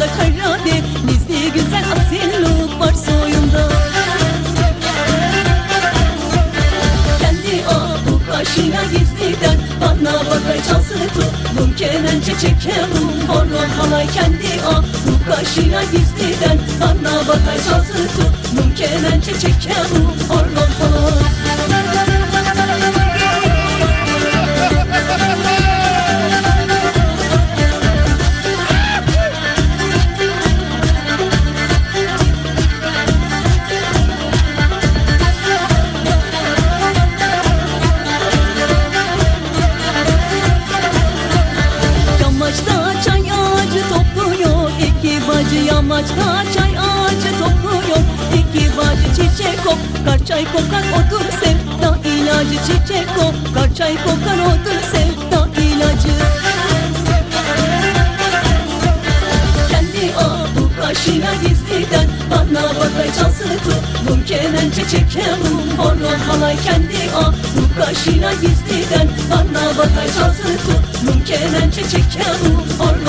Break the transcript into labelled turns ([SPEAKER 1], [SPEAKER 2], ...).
[SPEAKER 1] Boynunda kara denizli güzel asil var soyunda. Kendi abu kaşına gizliden Bana bakar çalsı tuttum Kemençe çekerim Horon halay kendi abu kaşına gizliden Bana bakar çalsı tuttum Kemençe çekerim Horon Yamaçta çay ağacı topluyor? İki bacı Çiçek kokar çay kokar odur sevda ilacı Çiçek kokar çay kokar odur sevda ilacı Kendi abu kaşına gizliden Bana bakar çalsı tuttum Kemençe çekerim Horon halay kendi abu kaşına gizliden Bana bakar çalsı tuttum Kemençe çekerim Horon halay